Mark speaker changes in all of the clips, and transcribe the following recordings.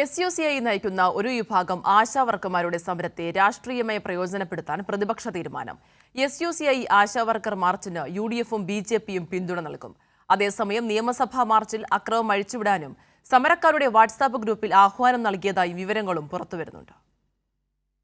Speaker 1: S U C I നയിക്കുന്ന ഒരു വിഭാഗം ആശാവർക്കർമാരുടെ സമരത്തെ രാഷ്ട്രീയമായി പ്രയോജനപ്പെടുത്താൻ പ്രതിപക്ഷ തീരുമാനം. S U C I Asha worker മാർച്ചിന് U D എഫും ബി ജെ പിയും പിന്തുണ നൽകും. അതേസമയം നിയമസഭാ മാർച്ചിൽ അക്രമം അഴിച്ചുവിടാനും സമരക്കാരുടെ വാട്സാപ്പ് ഗ്രൂപ്പിൽ ആഹ്വാനം നൽകിയതായി വിവരങ്ങളും പുറത്തുവരുന്നുണ്ട്.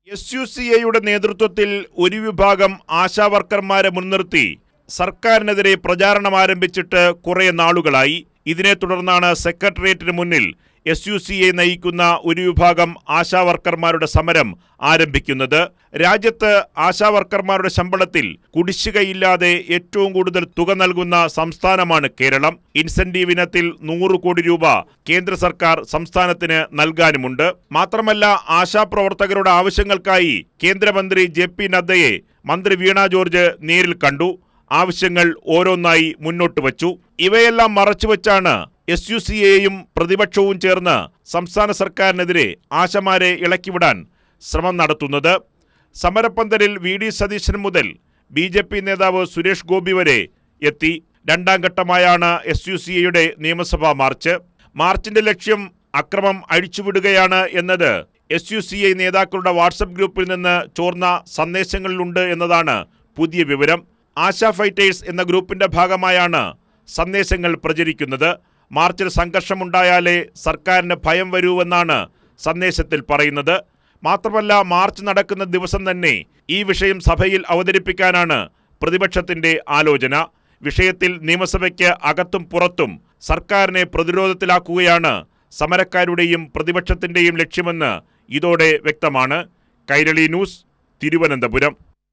Speaker 2: എസ് യു സി ഐയുടെ നേതൃത്വത്തിൽ ഒരു വിഭാഗം ആശാവർക്കർമാരെ മുൻനിർത്തി സർക്കാരിനെതിരെ പ്രചാരണം ആരംഭിച്ചിട്ട് കുറേ നാളുകളായി. ഇതിനെ തുടർന്നാണ് സെക്രട്ടേറിയറ്റിന് മുന്നിൽ എസ് യു സി എ നയിക്കുന്ന ഒരു വിഭാഗം ആശാവർക്കർമാരുടെ സമരം ആരംഭിക്കുന്നത്. രാജ്യത്ത് ആശാവർക്കർമാരുടെ ശമ്പളത്തിൽ കുടിശ്ശികയില്ലാതെ ഏറ്റവും കൂടുതൽ തുക നൽകുന്ന സംസ്ഥാനമാണ് കേരളം. ഇൻസെന്റീവ് ഇനത്തിൽ നൂറ് കോടി രൂപ കേന്ദ്ര സർക്കാർ സംസ്ഥാനത്തിന് നൽകാനുമുണ്ട്. മാത്രമല്ല ആശാപ്രവർത്തകരുടെ ആവശ്യങ്ങൾക്കായി കേന്ദ്രമന്ത്രി ജെ പി നദ്ദയെ മന്ത്രി വീണ ജോർജ് നേരിൽ കണ്ടു. ആവശ്യങ്ങൾ ഓരോന്നായി മുന്നോട്ട് വച്ചു. ഇവയെല്ലാം മറച്ചുവെച്ചാണ് എസ് യു സി എയും പ്രതിപക്ഷവും ചേർന്ന് സംസ്ഥാന സർക്കാരിനെതിരെ ആശമാരെ ഇളക്കിവിടാൻ ശ്രമം നടത്തുന്നത്. സമരപ്പന്തലിൽ വി ഡി സതീശൻ മുതൽ ബി ജെ പി നേതാവ് സുരേഷ് ഗോപി വരെ എത്തി. രണ്ടാം ഘട്ടമായാണ് എസ് യു സി എയുടെ നിയമസഭാ മാർച്ച്. മാർച്ചിന്റെ ലക്ഷ്യം അക്രമം അഴിച്ചുവിടുകയാണ് എന്നത് എസ് യു സി ഐ നേതാക്കളുടെ വാട്സപ്പ് ഗ്രൂപ്പിൽ നിന്ന് ചോർന്ന സന്ദേശങ്ങളിലുണ്ട് എന്നതാണ് പുതിയ വിവരം. ആശാ ഫൈറ്റേഴ്സ് എന്ന ഗ്രൂപ്പിന്റെ ഭാഗമായാണ് സന്ദേശങ്ങൾ പ്രചരിക്കുന്നത്. മാർച്ചിൽ സംഘർഷമുണ്ടായാലേ സർക്കാരിന് ഭയം വരൂവെന്നാണ് സന്ദേശത്തിൽ പറയുന്നത്. മാത്രമല്ല മാർച്ച് നടക്കുന്ന ദിവസം തന്നെ ഈ വിഷയം സഭയിൽ അവതരിപ്പിക്കാനാണ് പ്രതിപക്ഷത്തിന്റെ ആലോചന. വിഷയത്തിൽ നിയമസഭയ്ക്ക് അകത്തും പുറത്തും സർക്കാരിനെ പ്രതിരോധത്തിലാക്കുകയാണ് സമരക്കാരുടെയും പ്രതിപക്ഷത്തിന്റെയും ലക്ഷ്യമെന്ന് ഇതോടെ വ്യക്തമാണ്. കൈരളി ന്യൂസ് തിരുവനന്തപുരം.